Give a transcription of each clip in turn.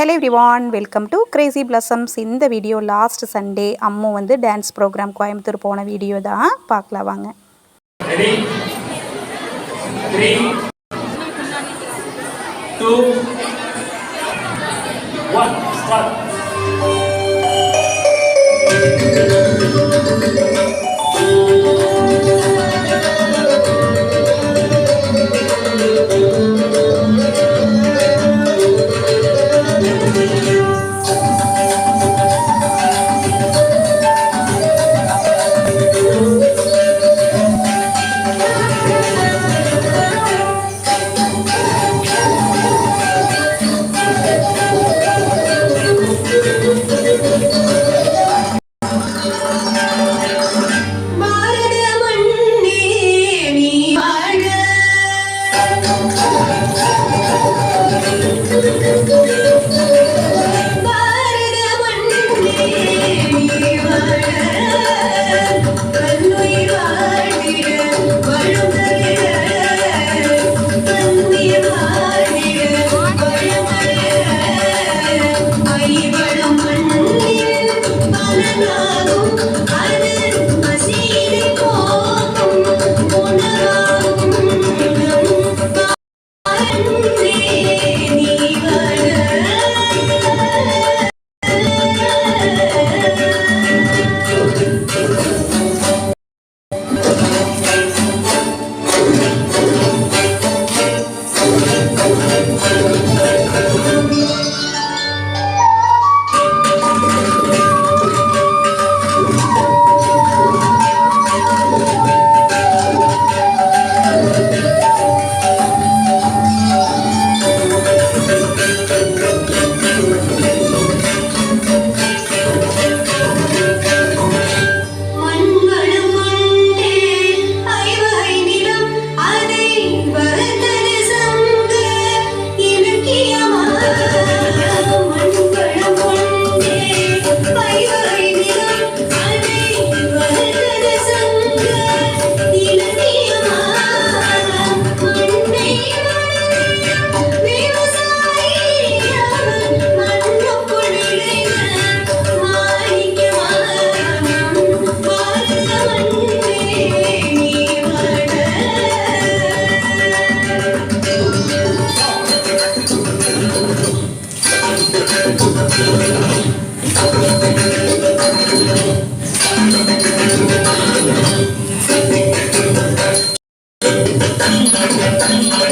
Hello everyone welcome to crazy blossoms இந்த video last Sunday Ammu வந்து dance program Coimbatore போன video தான். பார்க்கலாம் வாங்க. Two, one, start.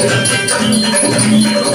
たまに。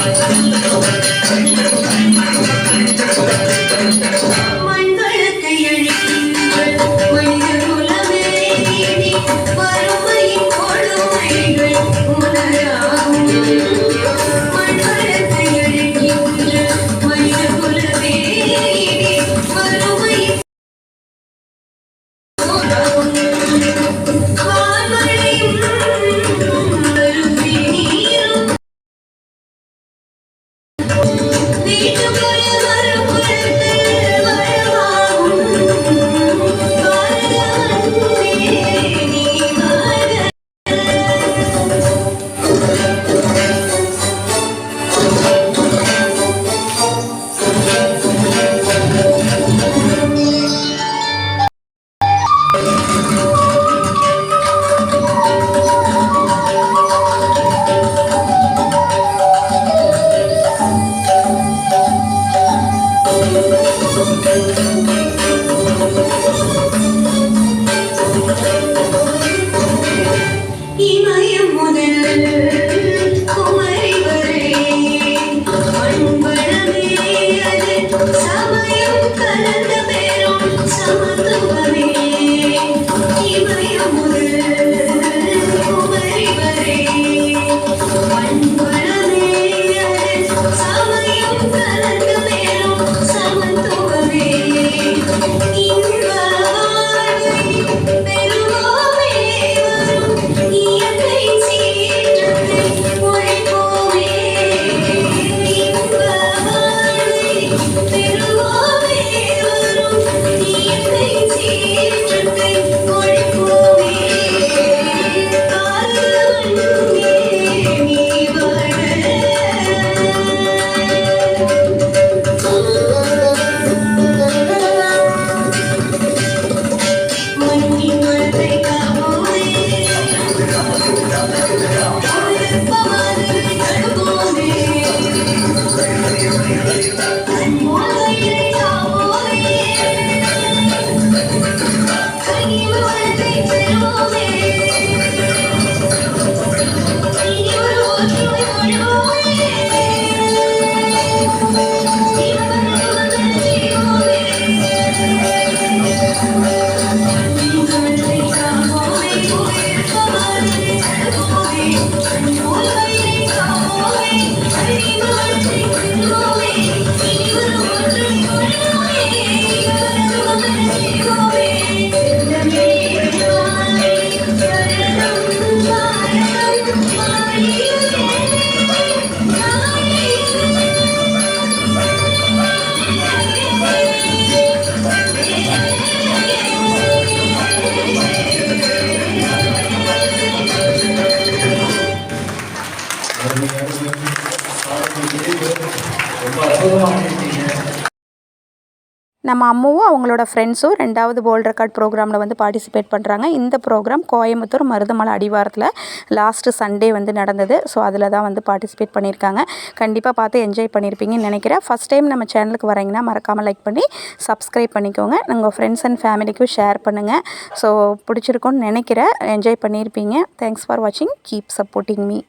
நம்ம அம்மாவும் அவங்களோட ஃப்ரெண்ட்ஸும் ரெண்டாவது வேர்ல்ட் ரெக்கார்ட் ப்ரோக்ராமில் வந்து பார்ட்டிசிபேட் பண்ணுறாங்க இந்த ப்ரோக்ராம் கோயம்புத்தூர் மருதமலை அடிவாரத்தில் லாஸ்ட்டு சண்டே வந்து நடந்தது. ஸோ அதில் தான் வந்து பார்ட்டிசிபேட் பண்ணியிருக்காங்க. கண்டிப்பாக பார்த்து என்ஜாய் பண்ணியிருப்பீங்கன்னு நினைக்கிறேன். ஃபஸ்ட் டைம் நம்ம சேனலுக்கு வரீங்கன்னா மறக்காமல் லைக் பண்ணி சப்ஸ்கிரைப் பண்ணிக்கோங்க. உங்கள் ஃப்ரெண்ட்ஸ் அண்ட் ஃபேமிலிக்கும் ஷேர் பண்ணுங்கள் ஸோ பிடிச்சிருக்கோன்னு நினைக்கிறேன். என்ஜாய் பண்ணியிருப்பீங்க. தேங்க்ஸ் ஃபார் வாட்சிங் கீப் சப்போர்ட்டிங் மீ